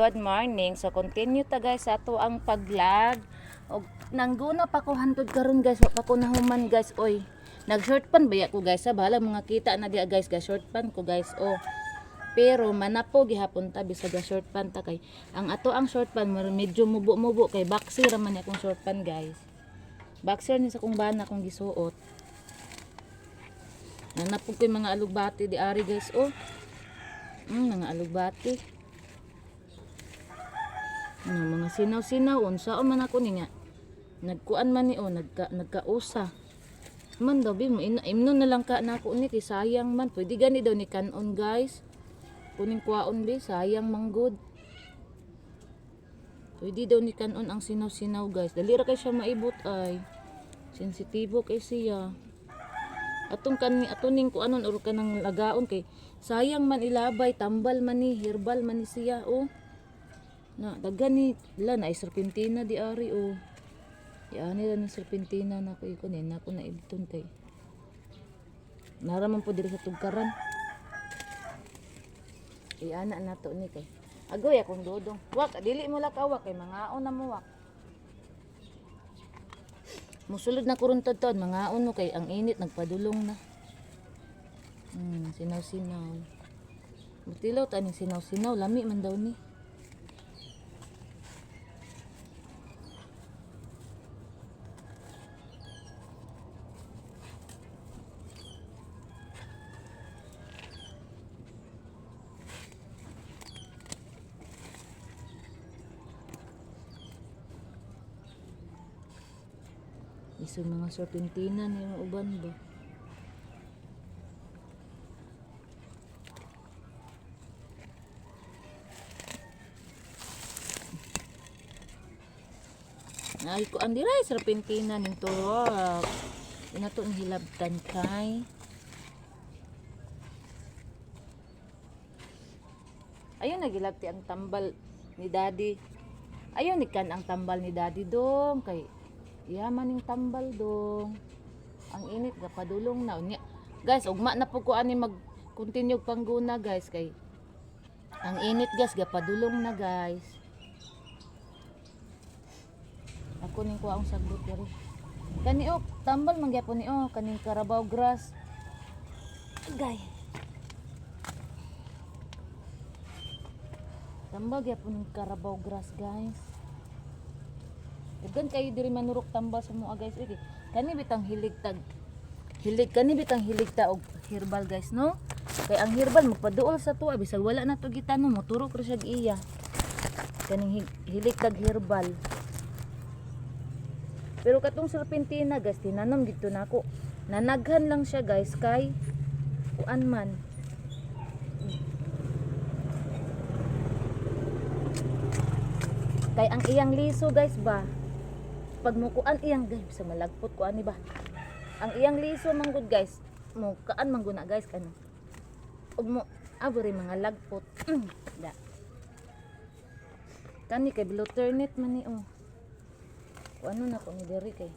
Good morning. So continue ta guys ato ang pag-vlog. Og nangguna pa ko hantod karon guys, wa pa ko nahuman guys. Oy, nag-short pan ba ko guys? Sa bahala mga kita na diya guys, ga short pan ko guys. Oh. Pero manapo gihapon ta bisag ga short pan ta kay ang ato ang short pan medyo mubo-mubo kay boxer man akong short pan guys. Boxer ni sa kong bana kong gisuot. Nanapog ko yung mga alugbati di ari guys. Oh. Mm, mga alugbati. Ano, mga sinaw-sinaw unsa o man ako ni nga. Nagkuan man ni o nagka nagkausa. Man daw mo ina imnon na lang ka na ako ni kay sayang man. Pwede gani daw ni kanon guys. Kuning kuwaon bi sayang manggod. Pwede daw ni kanon ang sinaw-sinaw guys. Dali ra kay siya maibot ay. Sensitibo kay siya. Atong kan atong ning kuanon or kanang lagaon kay sayang man ilabay tambal man ni herbal man ni siya oh. Na, daghan ni la na serpentina di ari o. Yan nila ng serpentina na ko ikon eh, na ko na ibton kay. Naraman po diri sa tugkaran. Iana na to ni kay. Agoy akong dodong. Wak, dili mo la kawak kay mga na mo wak. Musulod na kurun tad mga mo kay ang init nagpadulong na. Hmm, sinaw-sinaw. Butilaw taning sinaw-sinaw, lami man daw ni. Isang mga serpentina na yung uban ba? Ay ko andi ray serpentina ning turok. Ina to ang hilabtan kay. Ayun nagilabti ang tambal ni daddy. Ayun ni kan ang tambal ni daddy dong kay yaman ning tambal dong. Ang init ga padulong na. Guys, ugma na po ko ani mag continue pangguna guys kay ang init gas ga padulong na guys. Ako ning ko ang sagbot diri. Kani ok, tambal man gyapon ni oh, kaning Carabao grass. Agay. Tambal gyapon Carabao grass, guys. Daghan kayo diri manurok tambal sa mga guys. Okay. Kani bitang hilig tag hilig kani bitang hilig ta og herbal guys, no? Kay ang herbal magpaduol sa tuwa bisag wala na to gitano mo turok ra siya iya. Kaning hi- hilig tag herbal. Pero katong serpentina guys, tinanom dito na ako. Nanaghan lang siya guys kay kuan man. Kay ang iyang liso guys ba, pag mukuan iyang guys, sa malagpot ko ani ba. Ang iyang liso manggod guys, mo kaan mangguna guys kano. Ug mo abori mga lagpot. da. Kani kay bluternit man ni oh. Ano na ko ni diri kay.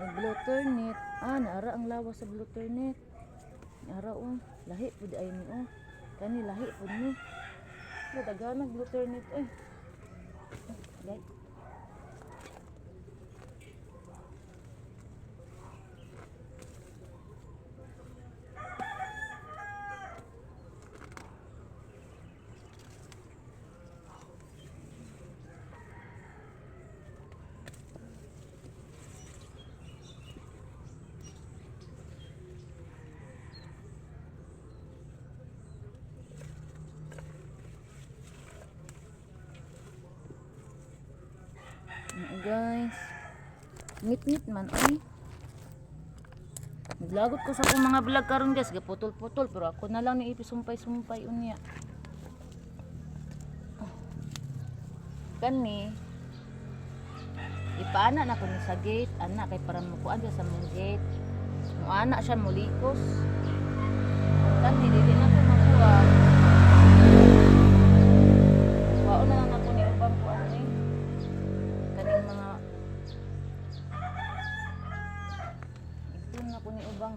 Ang bluternit, ah naara ang lawas sa bluternit. Naara oh, lahi pud ay ni oh. Kani lahi pud ni. Daghan ng bluternit eh. Guys. Guys. Ngit-ngit man ay. Naglagot ko sa akong mga vlog karon guys, gaputol-putol pero ako na lang ni ipisumpay-sumpay unya. Kani ipaana na ko ni sa gate, ana kay para mukuan sa mong gate. Mo ana siya mulikos. Kani dili na ko makuha. Wao na lang ako ni ubang kuan ni. Kaning mga Igdun na ko ni ubang.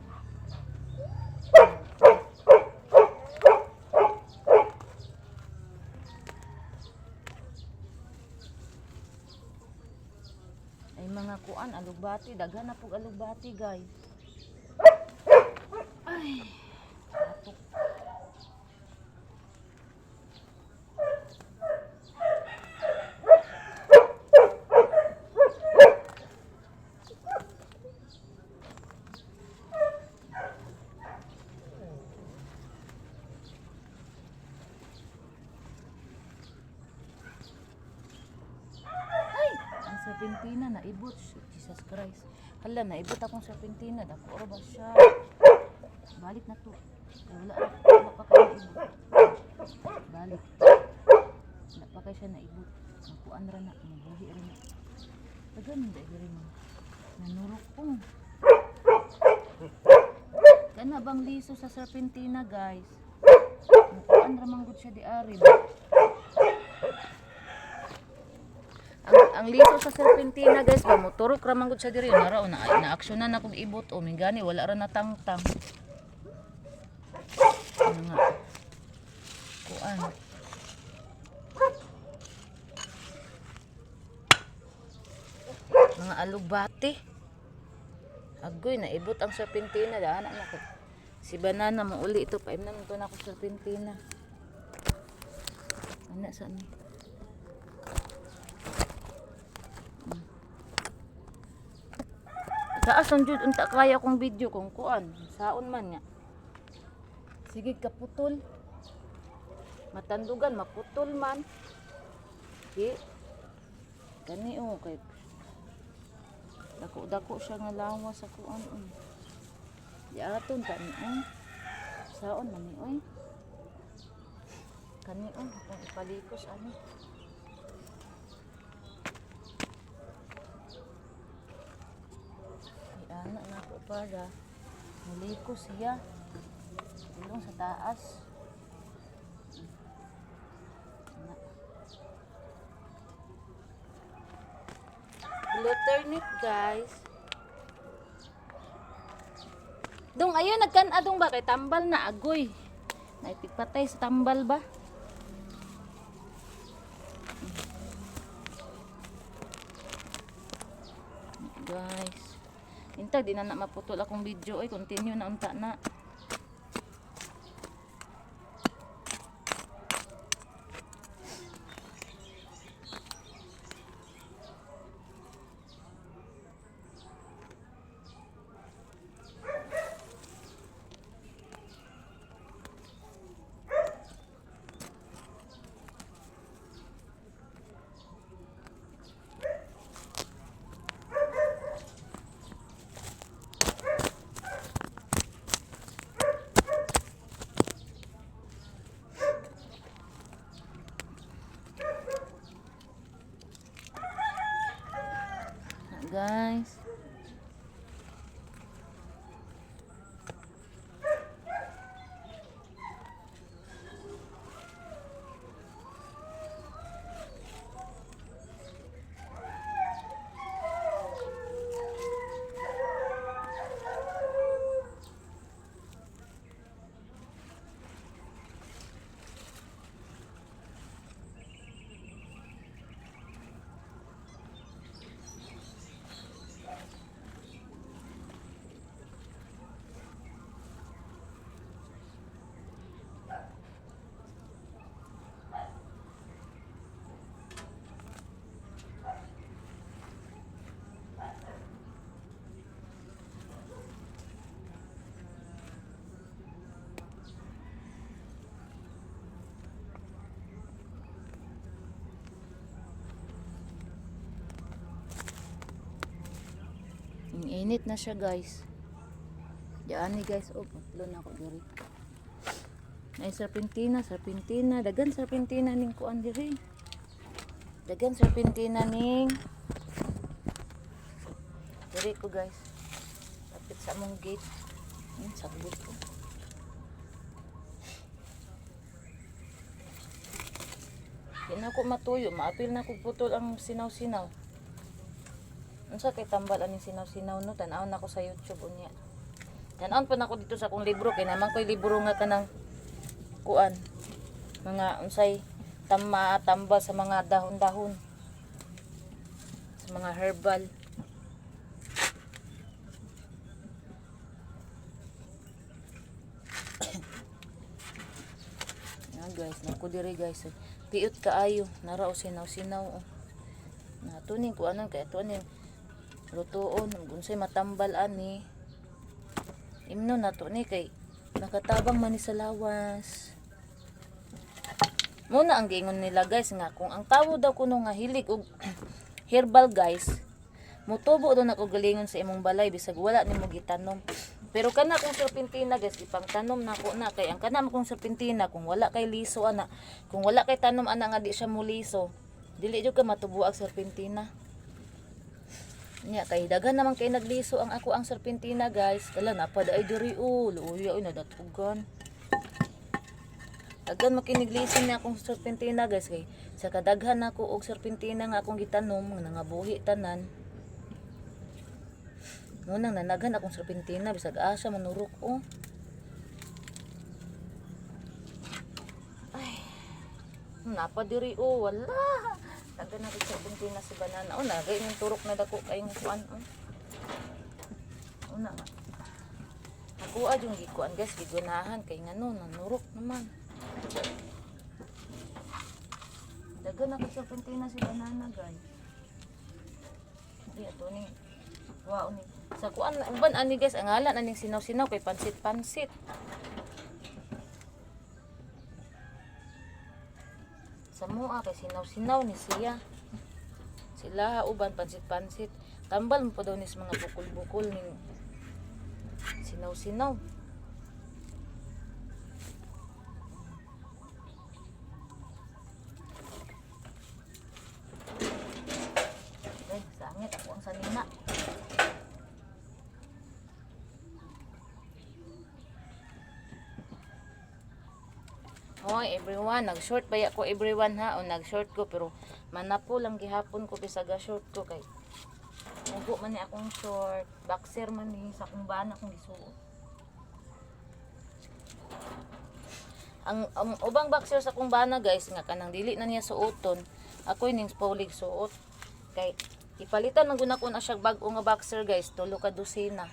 Mga kuan alugbati, daghan na pug alugbati, guys. Ay. Atok. Ay! Ang serpentina naibot. Jesus Christ. Hala, naibot akong serpentina. Dako ba siya? Balik na to. Wala, wala pa kayo naibot. Balik. Wala pa kayo siya naibot. Nakuan ra na. Mabuhi ra na. Tagan, dahil rin mo. Nanurok ko. Kana bang liso sa serpentina, guys? Nakuan ra manggod siya di ari. Ang liso sa serpentina guys ba? Motorok ra man gud siya diri. Nara o na na aksyonan na kog ibot. O mingani wala ra natangtang. Ano nga? Kuan. Mga alugbati agoy naibot ang serpentina. Daan na ko. Si banana mo uli ito. Paim na to na ko serpentina. Ana sa ni Taas ang jud unta kaya kong video kung kuan. Saon man nga. Sige kaputol. Matandugan maputol man. Di. Kani o kay Dako dako siya nga lawas sa kuan. Um. Di aton kani o. Saon man ni oy. Kani kung ipalikos ani. Ay, ana na ko para muliko siya. Ilong sa taas. Ana. Alternate guys. Dong ayun nagkan adong ba kay tambal na agoy. Naipigpatay sa tambal ba? Guys. Inta di na na maputol akong video ay continue na unta na. Guys. Ang init na siya guys. Diyan ni guys, oh, patlo na ako diri. Ay serpentina, serpentina, dagan serpentina ning kuan diri. Dagan serpentina ning Diri ko guys. Lapit sa among gate. Hmm, sagbot ko. Di na ako matuyo, maapil na ko putol ang sinaw-sinaw unsa kay tambal ani sinaw-sinaw no? Tan-aw nako sa YouTube unya. Tan-aw pa nako dito sa akong libro kay naman koy libro nga kanang kuan. Mga unsay tama tambal sa mga dahon-dahon. Sa mga herbal. Na guys nako diri guys. Piut kaayo naraw sinaw-sinaw oh. natuning ko anon kay tuanin? Lutuon. Unsay matambal ani. Imno na to ni kay nakatabang man ni sa lawas. Muna ang gingon nila guys nga kung ang tawo daw kuno nga hilig og herbal guys mutubo daw na ko galingon sa imong balay bisag wala nimo gitanom pero kana kung serpentina guys ipang tanom na ko na kay ang kana kung serpentina kung wala kay liso ana kung wala kay tanom ana nga di siya muliso dili jud ka matubo ang serpentina Nya kay daghan naman kay nagliso ang ako ang serpentina guys. Kala na pa ay diri o luya oy nadatugan. Daghan makiniglisin na akong serpentina guys kay sa kadaghan nako og serpentina nga akong gitanom nga nangabuhi tanan. Munang nanaghan akong serpentina bisag asa manurok oh. Ay. Napa diri o wala. Taga na rin serpentina si banana. O nagay yung turok na dako kayong kuan oh. Una nga. Ako ad yung gikuan guys, gigunahan kay ngano nanurok naman. Dagan ako sa pentina si banana guys. Di ato ni. Wow ni. Sa kuan uban ani guys, ang ngalan aning sinaw-sinaw kay pansit-pansit. Sa mua kay sinaw-sinaw ni siya. Sila uban pansit-pansit. Tambal mo pa daw ni sa mga bukol-bukol ning sinaw-sinaw. Okay, sangit ako ang sanina. Hoy everyone, nag-short ba ko everyone ha o nag-short ko pero manapo lang gihapon ko bisag short ko kay Mugo man ni akong short, boxer man ni sa kung bana kong gisuot. Ang, ang ubang boxer sa kung bana guys nga kanang dili na niya suoton. Ako ning paulig suot. Kay ipalitan na guna ko na siya bag-o nga boxer guys, tulo ka dosina.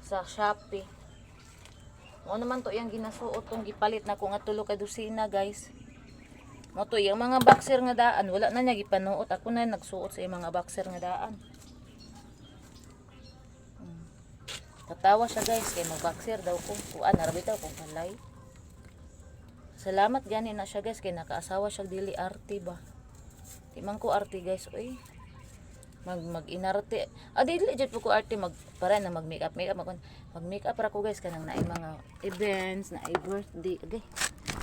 Sa Shopee. Mo naman to yang ginasuot tong gipalit na ko nga tulo ka dosina guys. Mo to yung mga boxer nga daan wala na niya gipanuot. Ako na nagsuot sa mga boxer nga daan. Hmm. Tatawa siya guys kay mag-boxer daw ko. Kuan arabi daw kung kalay. Salamat gani na siya guys kay nakaasawa siya dili arte ba. Di man ko arte guys oy. Mag mag inarte. Ah dili jud ko arte mag para na mag makeup makeup mag mag makeup ra ko guys kanang naay mga events, naay birthday. Okay.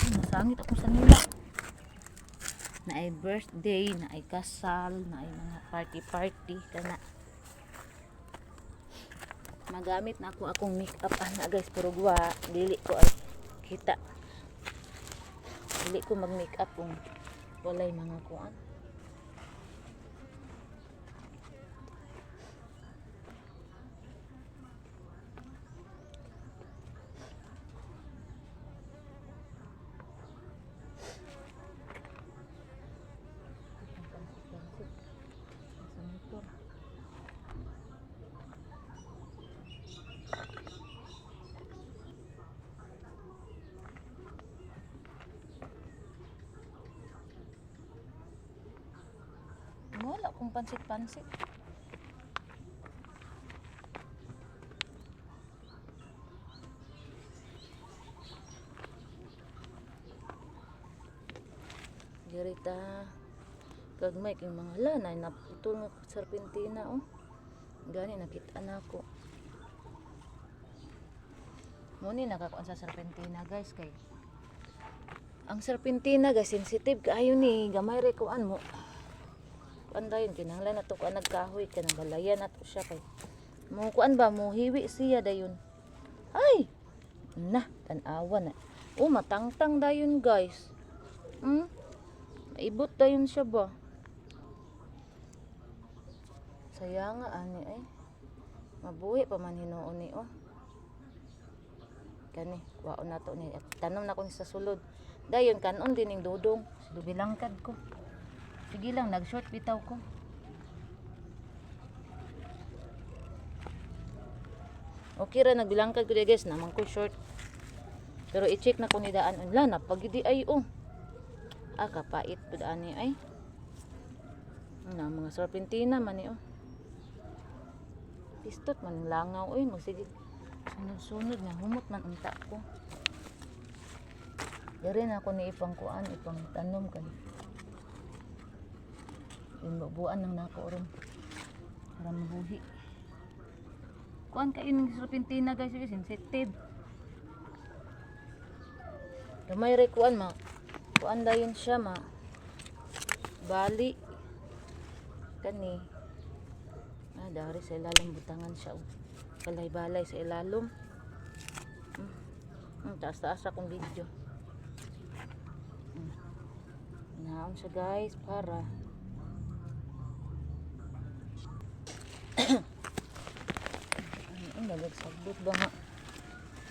Ay, nasangit ako sa nila na ay birthday, na ay kasal, na ay mga party-party kana. Magamit na ako akong make-up ana guys pero guwa dili ko ay kita. Dili ko mag-make-up kung walay mga kuan. Sa motor. Wala kung pansit-pansit. Dirita kagmay kay mga lanay naputol nga serpentina oh. Gani nakita na ako. Muni nakakuan sa serpentina guys kay ang serpentina guys sensitive kaayo ni gamay re kuan mo kuan dayon kinahanglan na to kuan nagkahoy kanang balayan na to siya kay mo kuan ba mo hiwi siya dayon ay! Na tanawa na. Oh matangtang dayon guys. Hmm? Maibot dayon siya ba? Saya nga ani ay. Mabuhi pa man hinuon ni oh. Kani waon na to ni tanom na ko sa sulod. Dayon kanon din ning dudong. Dubilangkad ko sige lang nag short bitaw ko okay ra nagbilangkad ko guys naman ko short Pero i-check na kung idaan unla na pag di ay oh. Ah kapait pud ani ay. Na mga serpentina man ni oh. Pistot man langaw oy magsige. Sunod-sunod nga humot man unta ko. Dere na ako ni ipang kuan, ipang tanom kan. Yung bubuan ng nako. Para mabuhi. Kuan ka yung serpentina guys, yung sensitive. Gamay rin kuan ma. Kuan dayon siya ma. Bali. Kani. Ah, dari sa ilalong butangan siya. oh. Balay-balay sa ilalom. Hmm. Hmm, taas-taas akong video. Hmm. Naon siya guys para Ang dalag sagbot ba nga?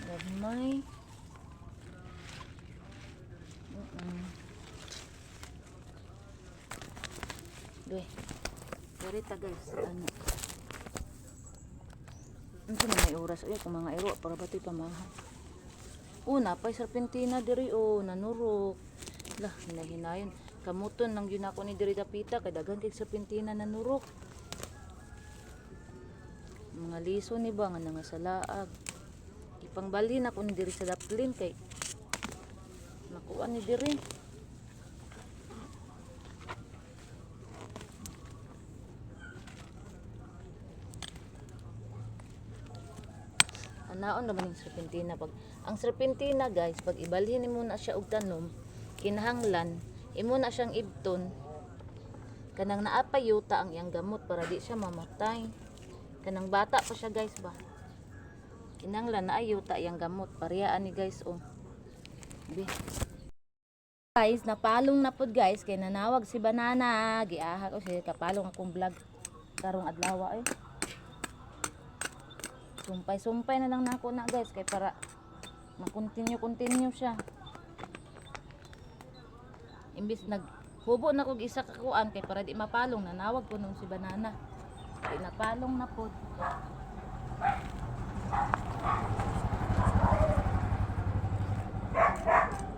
Gagmay. Mm-mm. Duwe. Dirita guys. Ano? Ano sa mga oras? Uy, kung mga iro, para ba ito'y pamaha? Una, pa'y serpentina diri o nanurok. Lah, hinahinayon. Kamuton nang yun ako ni diri dapita, kay daghan kay serpentina nanurok. Mga liso ni ba nga nga sa laag. Ipangbali na ko ni diri sa daplin kay nakuha ni diri. Anaon naman yung serpentina pag ang serpentina guys pag ibalhin mo na siya og tanom kinahanglan imo na siyang ibton kanang naapay yuta ang iyang gamot para di siya mamatay kanang bata pa siya guys ba? Kinahanglan na ayuta iyang gamot. Pariyaan ni guys oh. Guys napalong na pod guys kay nanawag si banana. Giaha ko siya kapalong akong vlog. Karong adlaw eh. Sumpay-sumpay na lang na ako na guys kay para makontinue-continue siya. Imbis nag hubo na kog isa ka kuan kay para di mapalong nanawag ko nung si banana. Kay napalong na pod. Okay?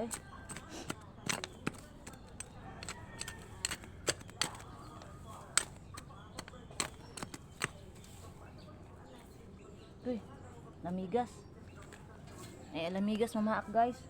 Okay. Uy, lamigas. Eh, lamigas mamaak guys.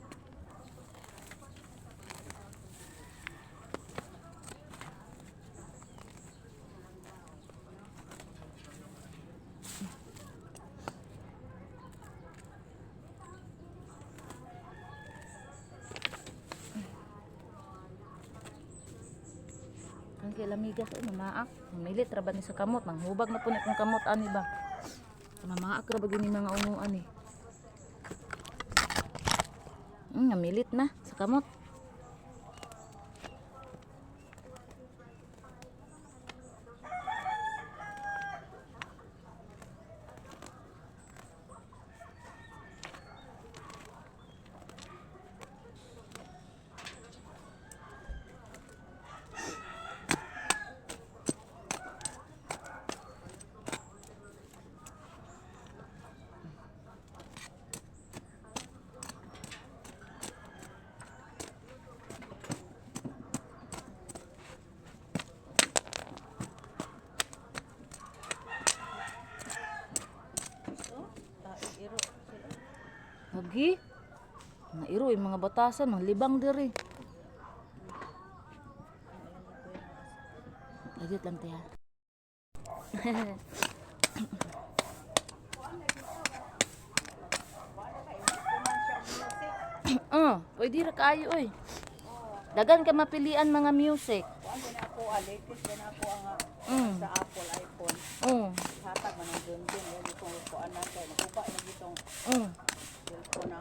Kay lamigas ay mamaak. Mamilit ra ba ni sa kamot? Manghubag na po ni kamot ani ba? Mamaak ra ba gini mga unguan eh. Namilit na sa kamot. Lagi. Mga iro, yung mga batasan, mga libang diri. Agit lang tiya. oh, pwede ra kayo oy. Dagan ka mapilian mga music. Kuan din ako, latest din ako ang Mm. sa Apple iPhone. Oh, Hatag man ang dun din. Yan itong kuan na kay nakuha na itong oh. Ko na.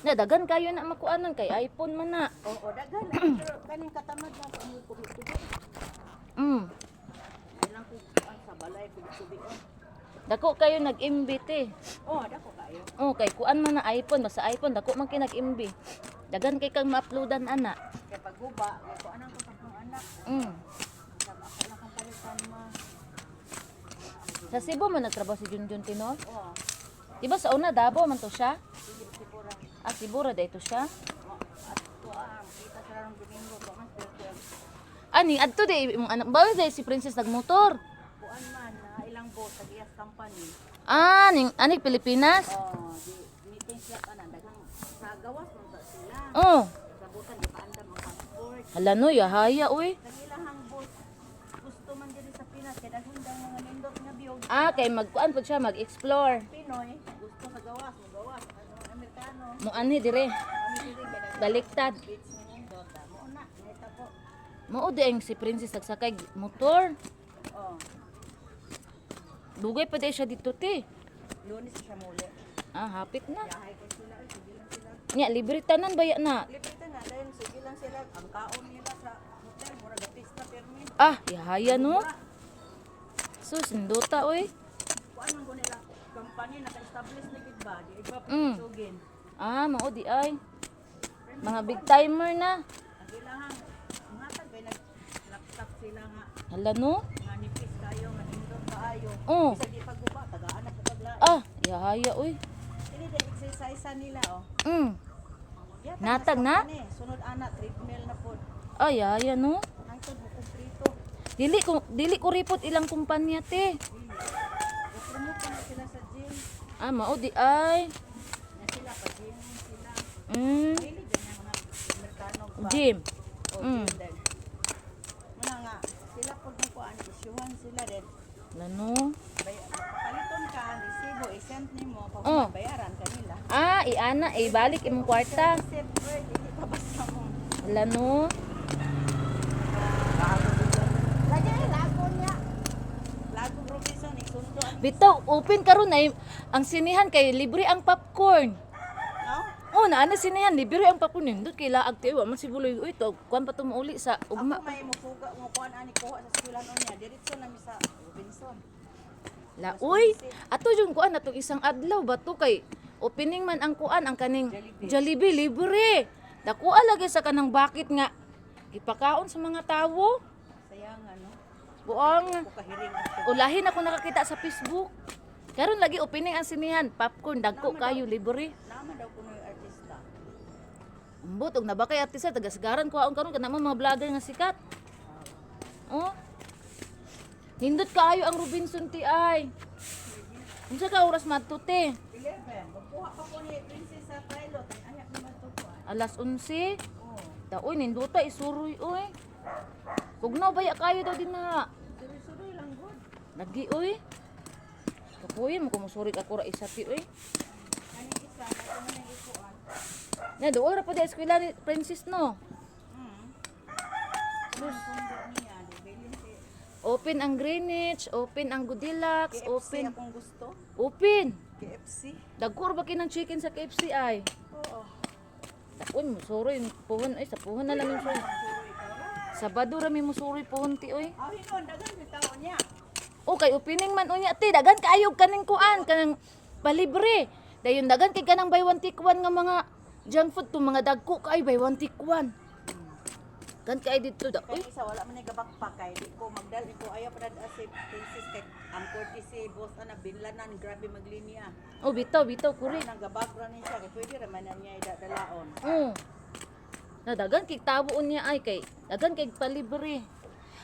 Na dagan kayo na makuanon kay iPhone man na. Oo, dagan. Pero kaning katamad na ko mo kubi-kubi. Mm. Ay lang ko ang sa balay kubi-kubi. oh. Dako kayo nag-imbite. Oh, dako kayo. Oh, kay kuan man na iPhone, basta iPhone dako man kay nag-imbi. Dagan kay kang ma-uploadan ana. Kay pagguba, kay ko anang ko sa anak. Mm. Sa ang Cebu man nagtrabaho si Junjun Tinor. Oh, Di ba sa una Davao man to siya? Siguro. Ah, Cebu ra dito siya. Ani adto di imong anak ba di si Princess nagmotor. kuan man na ilang boss sa gas company. Ah, ning ani Pilipinas. Oh, di meeting siya kanan daghang sa gawas man sa sila. Oh, Sa butan di paandam ang passport. hala no yahaya uy. Nagilahang boss gusto man diri sa Pinas kay daghang daw mga nindot nga biyog. Ah, kay magkuan pud siya mag-explore. Pinoy gusto sa gawas, mo gawas. Amerikano. Mo ani dire. Baliktad. Mo na, di ang si Princess nagsakay motor. Oh, Dugay pa di siya dito ti. lunes siya muli. Ah, hapit na. Nya libre tanan baya na. Libre nga dahil sige lang sila. Ang kaon nila sa hotel, mura gatista permit. Ah, yahaya no. Sus, ndota oy. Kuan ko nila company naka-establish na gid ba? Di iba Mm. Ah, mao di ay. Mga big timer na. Ang mga Hala no. nga nipis kayo nga indot kaayo. Bisa di pagguba tagaan na pagla. Ah, yahaya oy. Dili di exercise nila oh. Mm. Natag na? Sunod ana treadmill na pod. Ah, yahaya no. Hangtod mo kumplito. Dili ko dili ko ripot ilang kumpanya te. Ah, mao di ay. Na sila pa gym sila. Mm. Gym. Mm. Muna nga sila pod mo kuan isyuhan sila din. Hala no. Bay paliton ka resibo i-send nimo pag Oh. bayaran kanila. Ah, iana, ibalik imong kwarta. Receipt word dili pa basta mo. Hala no. Lagi lago niya. Lago Robinson isundo ang Bitaw, open karon ay ang sinihan kay libre ang popcorn. No? Oh, na ana sinihan libre ang popcorn nindot kay laag ti wa man si buloy uy to kuan pa to mauli sa ugma. Ako may musuga mo kuan ani kuha sa eskwelahan niya diretso na mi sa Robinson. La uy, ato yung kuan atong isang adlaw ba to kay opening man ang kuan ang kaning Jollibee libre. Dakuha lagi sa kanang bakit nga ipakaon sa mga tawo. Sayang ano. Buang ulahin ako nakakita sa Facebook. Karon lagi opening ang sinihan, popcorn dagko kayo libre. Naman daw kuno. Ambot og nabakay artista taga sigaran ko aon karon kana mga vlogger nga sikat. Oh. Nindot kaayo ang Robinson ti ay. Unsa ka oras madto te? 11. Magkuha pa ko ni Princess sa pilot. Ay ayak naman to ko. ah. Alas 11. Oh. Daoy ninduta isuroy oy. Kugnaw baya kayo daw din na. Suri-suri lang good. Lagi oy. Kapuyin mo kumusuri ako ra isa ti oy. Kani isa na ko ikuan. Na doon ra pa di eskwela ni Princess no. Sus. Open ang Greenwich, open ang Goodilocks, KFC open. akong gusto. Open. KFC. Dagko ra ba kinang chicken sa KFC ay? Oo. Uy, musuroy puhon ay sa puhon na lang yung suroy. Sabado ra mi musuroy puhon ti oy. Ah, hinon dagan tao niya. Okay, opening man unya ti dagan kaayo kaning kuan kanang palibre. Dayon dagan kay kanang buy one take one nga mga junk food to mga dagko kay buy one one. Kan kay dito da. Uy, Kaya isa wala man ni gabakpak kay di ko magdal ko ayaw pa na si Princess kay ang courtesy boss ana binlanan grabe maglinya. oh bitaw bitaw kuri. Nang gabak ra ni siya kay pwede ra man niya idadalaon. Oh. Na dagan kay tabo unya ay kay dagan kay palibre.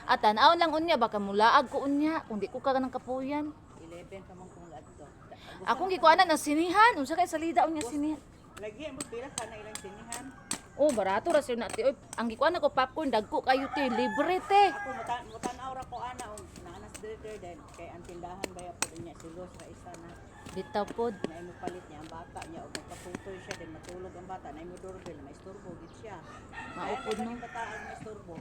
At tanaw lang unya baka mulaag ko unya kung di ko ka kanang kapuyan. 11 pa man kung adto. Akong gikuanan ng sinihan, unsa kay salida unya sinihan. Lagi mo pila ka na ilang sinihan. Oh, barato ra nati. Oy, ang gikuan ko popcorn dagko kayo te, libre te. Ako mutan mutan ra ko ana og naanas dire din kay ang tindahan baya po niya silos ra isa na Bitaw pod. na imo palit niya ang bata niya og magkaputoy siya din matulog ang bata na imo doorbell may istorbo gid siya. Maupod no. no. Bataan may istorbo.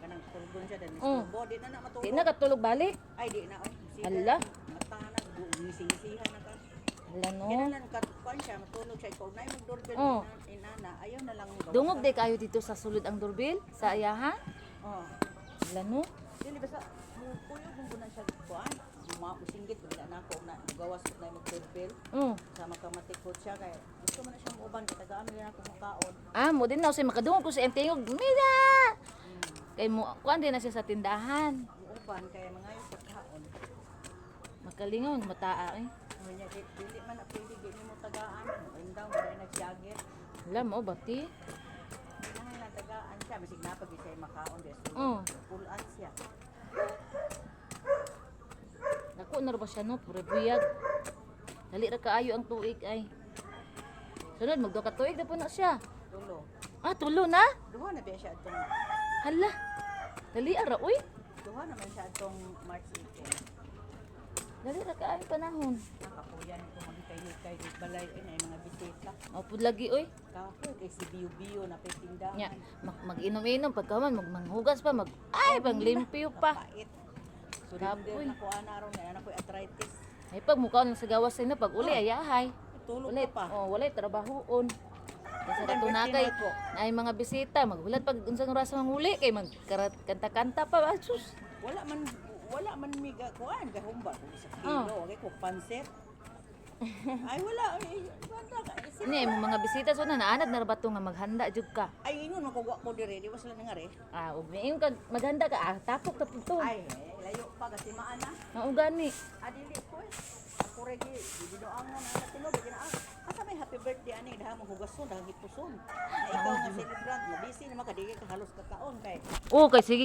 Kanang turgon siya may Oh. istorbo di na na matulog. Di na katulog balik. Ay di na oy. Hala. Matana gising-gisihan na ka. Wala no. Kinalan ka kuan siya matulog siya ikaw na yung doorbell Oh. oh. inana ayaw na lang gawas. Dungog di kayo dito sa sulod ang doorbell sa ayaha. Oh. Wala no. Dili basta mo puyo kung kunan siya kuan. Mapusinggit wala na ako na gawas na yung doorbell. Oh. Sama ka matikot siya kay gusto man na siya muuban kay tagaan na ako makaon. Ah, mo din na say makadungog ko sa tingog. Mida. Kay mo kuan din na siya sa tindahan. Muuban kay mga yung pagkaon. Makalingon mataa eh. Ano niya di- dili man na pwede di mo tagaan. Indaw mo rin nagjaget. Wala mo bati. Kailangan lang tagaan siya bisig na pag siya makaon. Oh. Pulan siya. Dako na ra ba siya no, pure buyag. Dali ra kaayo ang tuig ay. Sunod magdo ka tuig na po na siya. Tulo. Ah, tulo na? Duha na ba siya atong Hala. Dali ara uy. duha naman siya atong March 18. Dali ra kaayo panahon. Nakapuyan ko magkay-hikay di balay ay na mga bisita. O pud lagi uy. Kapo kay si Biyo Biyo na petindahan. Nya, mag mag-inom-inom pagkaman mag manghugas pa mag ay pang limpyo pa. Kapoy. din ako ana ron na ako arthritis. Ay pag mukha nang sa gawas na pag uli ayahay. Tulog pa. oh, walay trabahoon. Kasi kay na po. na ay mga bisita, maghulat pag unsang oras manguli kay magkanta-kanta pa Ah, sus. Wala man wala man miga kuan gahumba kung sa Oh. kilo okay ko pansit. ay wala ay banda ka. Isip- Ni mo mga bisita so na naanad na ra ba to nga maghanda jud ka. Ay ingon makuha ko dire di ba sila nangari? Ah, ug niing ka maghanda ka ah, tapok tapok to. Ay layo pa kasi maana. Mao gani. Adili ko. Ako di, binuang nga na tinuod gina ah. Asa may happy birthday ani daha mo hugason daha gipuson. Ikaw nga celebrant na busy na makadili ka halos kakaon kay Oh, kay sige